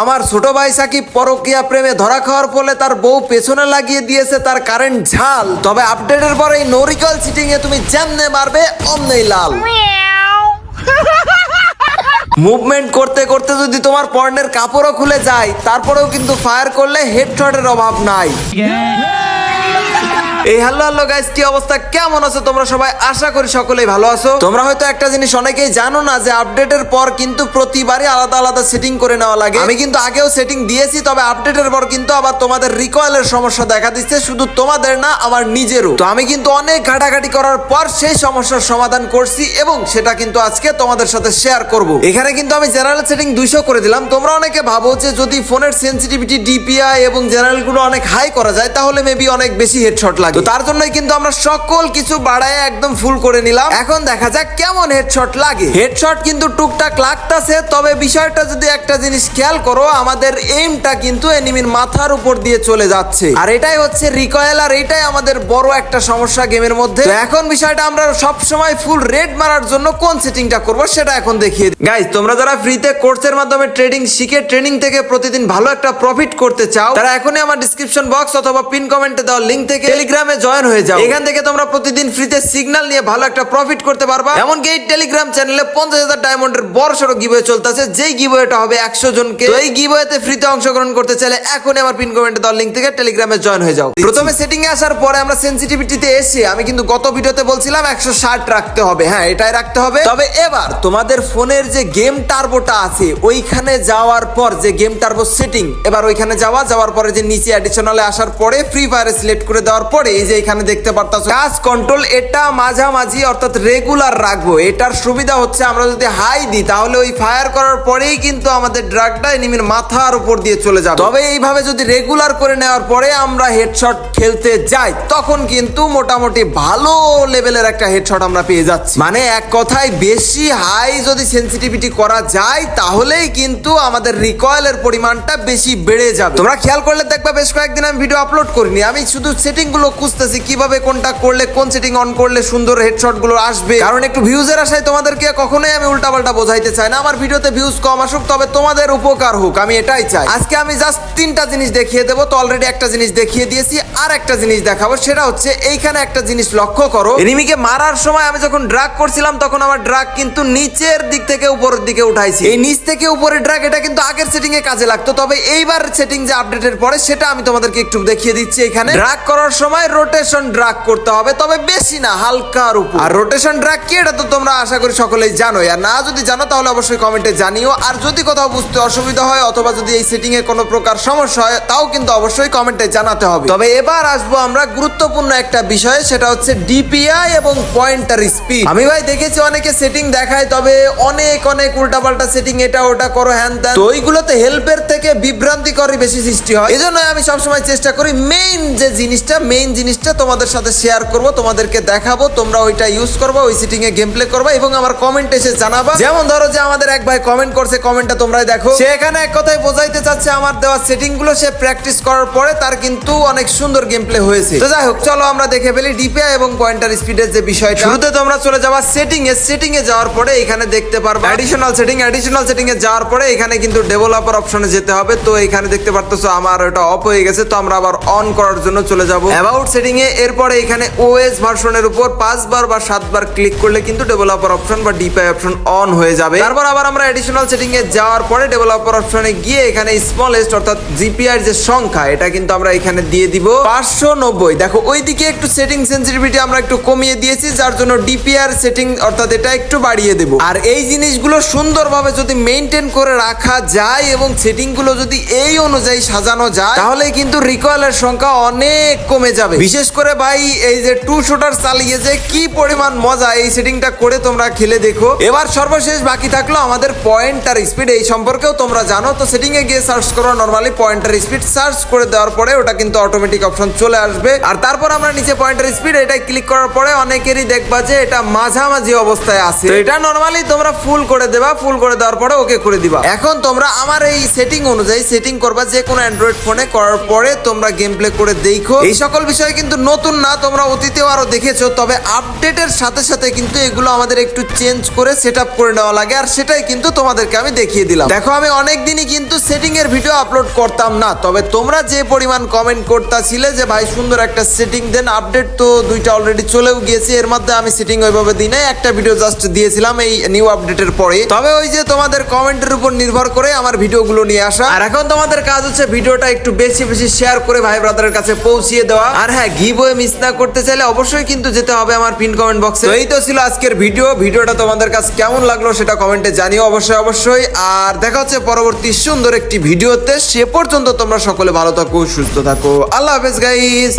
আমার ছোট ভাই সাকিব পরকিয়া প্রেমে ধরা খাওয়ার ফলে তার বউ পেছনে লাগিয়ে দিয়েছে তার কারেন্ট ঝাল। তবে আপডেটের পর এই নরিকল সিটিং এ তুমি যেমনে মারবে অমনেই লাল। মুভমেন্ট করতে করতে যদি তোমার পর্নের কাপড়ও খুলে যায় তারপরেও কিন্তু ফায়ার করলে হেডশটের অভাব নাই। এই হ্যালো হ্যালো গাইস কি অবস্থা? কেমন আছো তোমরা সবাই? আশা করি সকলেই ভালো আছো। তোমরা হয়তো একটা জিনিস অনেকেই জানো না যে আপডেটের পর কিন্তু প্রতিবারই আলাদা আলাদা সেটিং করে নেওয়া লাগে। আমি কিন্তু আগেও সেটিং দিয়েছি তবে আপডেটের পর কিন্তু আবার তোমাদের রিকয়েলের সমস্যা দেখা দিচ্ছে শুধু তোমাদের না আমার নিজেরও। তো আমি কিন্তু অনেক ঘাটাঘাটি করার পর সেই সমস্যার সমাধান করছি এবং সেটা কিন্তু আজকে তোমাদের সাথে শেয়ার করব। এখানে কিন্তু আমি জেনারেল সেটিং দুইশো করে দিলাম। তোমরা অনেকে ভাবো যে যদি ফোনের সেন্সিটিভিটি ডিপিআই এবং জেনারেলগুলো অনেক হাই করা যায় তাহলে মেবি অনেক বেশি হেডশট লাগে। তো তার জন্যই কিন্তু আমরা সকল কিছু বাড়ায় একদম ফুল করে নিলাম। এখন দেখা যাক কেমন হেডশট লাগে। হেডশট কিন্তু টুকটাক লাগতাছে তবে বিষয়টা যদি একটা জিনিস খেয়াল করো আমাদের এইমটা কিন্তু এনিমির মাথার উপর দিয়ে চলে যাচ্ছে। আর এটাই হচ্ছে রিকয়েল আর এটাই আমাদের বড় একটা সমস্যা গেমের মধ্যে। এখন বিষয়টা আমরা সব সময় ফুল রেড মারার জন্য কোন সেটিংটা করব সেটা এখন দেখিয়ে দিই। গাইজ তোমরা যারা ফ্রিতে কোর্সের মাধ্যমে ট্রেডিং শিখে ট্রেনিং থেকে প্রতিদিন ভালো একটা প্রফিট করতে চাও তারা এখনই আমার ডিসক্রিপশন বক্স অথবা পিন কমেন্টে দেওয়া লিংক থেকে টেলিগ্রামে জয়েন হয়ে যাও। এখান থেকে তোমরা প্রতিদিন ফ্রিতে সিগন্যাল নিয়ে ভালো একটা প্রফিট করতে পারবা। এমনকি এই টেলিগ্রাম চ্যানেলে পঞ্চাশ হাজার ডায়মন্ডের বড় সড়ো গিবয়ে চলতেছে। যেই গিবয়েটা হবে একশো জনকে তো এই গিবয়েতে ফ্রিতে অংশগ্রহণ করতে চাইলে এখনই আমার পিন কমেন্টে দেওয়া লিংক থেকে টেলিগ্রামে জয়েন হয়ে যাও। প্রথমে সেটিং এ আসার পরে আমরা সেন্সিটিভিটিতে এসে আমি কিন্তু গত ভিডিওতে বলছিলাম একশো ষাট রাখতে হবে। হ্যাঁ এটাই রাখতে হবে। তবে এবার তোমাদের ফোনের যে গেম টার্বোটা আছে ওইখানে যাওয়ার পর যে গেম টার্বো সেটিং এবার ওইখানে যাওয়া যাওয়ার পরে যে নিচে অ্যাডিশনালে আসার পরে ফ্রি ফায়ারে সিলেক্ট করে দেওয়ার পরে এই যে এখানে দেখতে পারতাছো কন্ট্রোল এটা মাঝামাঝি অর্থাৎ রেগুলার রাখব। এটার সুবিধা হচ্ছে আমরা যদি হাই দিই, তাহলে ওই ফায়ার করার পরেই কিন্তু আমাদের ড্রাগটা এনিমির মাথার উপর দিয়ে চলে যাবে। তবে এইভাবে যদি রেগুলার করে নেওয়ার পরে আমরা হেডশট খেলতে যাই, তখন কিন্তু মোটামুটি ভালো লেভেলের একটা হেডশট আমরা পেয়ে যাচ্ছি। মানে এক কথায় বেশি হাই যদি সেন্সিটিভিটি করা যায়, তাহলেই কিন্তু আমাদের রিকয়েলের পরিমাণটা বেশি বেড়ে যাবে। তোমরা খেয়াল করলে দেখবা, বেশ কয়েকদিন আমি ভিডিও আপলোড করিনি। আমি শুধু সেটিংগুলো খুঁজতেছি কীভাবে কোনটা করলে, কোন সেটিং অন করলে সুন্দর হেডশটগুলো আসবে। কারণ একটু ভিউজের আশায় তোমাদেরকে কখনোই আমি উল্টাপাল্টা বোঝাইতে চাই না। আমার ভিডিওতে ভিউজ কম আসুক, তবে তোমাদের উপকার হোক, আমি এটাই চাই। আজকে আমি জাস্ট তিনটা জিনিস দেখিয়ে দেবো, তো অলরেডি একটা জিনিস দেখিয়ে দিয়েছি, আর একটা জিনিস দেখাবো, সেটা হচ্ছে এইখানে একটা জিনিস লক্ষ্য করো। এনিমিকে মারার সময় আমি যখন ড্রাগ করছিলাম, তখন আমার ড্রাগ কিন্তু নিচের দিক থেকে উপরের দিকে উঠাইছি। এই নিচ থেকে উপরে ড্রাগ এটা কিন্তু আগের সেটিং এ কাজে লাগতো, তবে এইবার সেটিং যে আপডেটের পরে, সেটা আমি তোমাদেরকে একটু দেখিয়ে দিচ্ছি এখানে। ড্রাগ করার সময় রোটেশন ড্রাগ করতে হবে, তবে বেশি না, হালকার উপর। আর রোটেশন ড্রাগ কি এটা তো তোমরা আশা করি সকলেই জানো আর না যদি জানো তাহলে অবশ্যই কমেন্টে জানিও। আর যদি কোথাও বুঝতে অসুবিধা হয় অথবা যদি এই সেটিং এ কোনো প্রকার সমস্যা হয়, তাও কিন্তু অবশ্যই কমেন্টে জানাতে হবে। তবে এবার আসব আমরা গুরুত্বপূর্ণ একটা বিষয়, সেটা হচ্ছে ডিপিআই এবং পয়েন্টার স্পিড আমি ভাই দেখেছি অনেকে সেটিং দেখায়, তবে অনেক অনেক উল্টাপাল্টা সেটিং এটা ওটা করো, হ্যান ত্যান। তো ওইগুলোতে হেল্পের থেকে বিভ্রান্তিকরই বেশি সৃষ্টি হয়। এই জন্য আমি সবসময় চেষ্টা করি মেইন যে জিনিসটা মেইন জিনিসটা তোমাদের সাথে শেয়ার করব, তোমাদেরকে দেখাবো, তোমরা ওইটা ইউজ করবা, ওই সেটিং এ গেম প্লে করবা এবং আমার কমেন্ট এসে জানাবা। যেমন ধরো যে আমাদের এক ভাই কমেন্ট করছে কমেন্টটা তোমরাই দেখো। সে এখানে এক কথায় বোঝাইতে চাচ্ছে আমার দেওয়া সেটিংগুলো সে প্র্যাকটিস করার পরে তার কিন্তু অনেক সুন্দর গেম প্লে হয়েছে। তো যাই হোক, চলো আমরা দেখে ফেলি ডিপিআই এবং পয়েন্টার স্পিডের যে বিষয়টা। শুরুতে তোমরা চলে যাবা সেটিং এ। সেটিং এ যাওয়ার পরে এখানে দেখতে পারবা অ্যাডিশনাল সেটিং অ্যাডিশনাল সেটিং এ যাওয়ার পরে এখানে কিন্তু ডেভেলপার অপশনে যেতে হবে। তো এখানে দেখতে পারতেছো আমার ওটা অফ হয়ে গেছে। তো আমরা আবার অন করার জন্য চলে যাব। অ্যাবাউট সেটিং এ, এরপরে এখানে ওএস ভার্সনের উপর পাঁচবার বা সাতবার ক্লিক করলে কিন্তু ডেভেলপার অপশন বা ডিপিআই অপশন অন হয়ে যাবে। তারপর আবার আমরা অ্যাডিশনাল সেটিং এ যাওয়ার পরে ডেভেলপার অপশনে গিয়ে এখানে স্মলেস্ট অর্থাৎ জিপিআর যে সংখ্যা, এটা কিন্তু আমরা এখানে দিয়ে দিব পাঁচশো নব্বই। দেখো, ওইদিকে একটু সেটিং সেন্সিটিভিটি আমরা একটু কমিয়ে দিয়েছি, যার জন্য ডিপিআর সেটিং অর্থাৎ এটা একটু বাড়িয়ে দেব। আর এই জিনিসগুলো সুন্দরভাবে যদি মেনটেন করে রাখা যায় এবং সেটিংগুলো যদি এই অনুযায়ী সাজানো যায় তাহলে কিন্তু রিকয়েলের সংখ্যা অনেক কমে যাবে। বিশেষ করে ভাই এই যে টু শুটার চালিয়ে যে কি পরিমাণ মজা। এই সেটিংটা করে তোমরা খেলে দেখো। এবার সর্বশেষ বাকি থাকল আমাদের পয়েন্টার স্পিড এই সম্পর্কেও তোমরা জানো তো সেটিং এ গিয়ে সার্চ করো। নরমালি পয়েন্টার স্পিড সার্চ করে দেওয়ার পরে ওটা কিন্তু অটোমেটিক অপশন চলে আসবে। আর তারপর আমরা নিচে পয়েন্টার স্পিড এটা ক্লিক করার পরে অনেকেরই দেখবা যে এটা মাঝামাঝি অবস্থায় আছে। এটা নর্মালি তোমরা ফুল করে দেবা ফুল করে দেওয়ার পরে ওকে করে দিবা। এখন তোমরা আমার এই সেটিং অনুযায়ী সেটিং করবা যে কোনো অ্যান্ড্রয়েড ফোনে করার পরে তোমরা গেম প্লে করে দেখো। এই সকল বিষয় বিষয় কিন্তু নতুন না, তোমরা অতীতেও আরও দেখেছ, তবে আপডেটের সাথে সাথে কিন্তু এগুলো আমাদের একটু চেঞ্জ করে সেট করে নেওয়া লাগে, আর সেটাই কিন্তু তোমাদেরকে আমি দেখিয়ে দিলাম। দেখো, আমি অনেক দিনই কিন্তু সেটিং এর ভিডিও আপলোড করতাম না, তবে তোমরা যে পরিমাণ কমেন্ট করতেছিলে যে, ভাই, সুন্দর একটা সেটিং দেন, আপডেট তো দুইটা অলরেডি চলেও গিয়েছে, এর মধ্যে আমি সেটিং ওইভাবে দিই নাই, একটা ভিডিও জাস্ট দিয়েছিলাম এই নিউ আপডেটের পরে তবে ওই যে তোমাদের কমেন্টের উপর নির্ভর করে আমার ভিডিওগুলো নিয়ে আসা। আর এখন তোমাদের কাজ হচ্ছে ভিডিওটা একটু বেশি বেশি শেয়ার করে ভাই ব্রাদারের কাছে পৌঁছিয়ে দেওয়া। আর হ্যাঁ গিভওয়ে মিস না করতে চাইলে অবশ্যই কিন্তু যেতে হবে আমার পিন কমেন্ট বক্সে এই তো ছিল আজকের ভিডিও ভিডিওটা তোমাদের কাছে কেমন লাগল সেটা কমেন্টে জানিও অবশ্যই অবশ্যই। আর দেখা হচ্ছে পরবর্তী সুন্দর একটি ভিডিওতে সে পর্যন্ত তোমরা সকলে ভালো থাকো, সুস্থ থাকো। আল্লাহ হাফেজ গাইস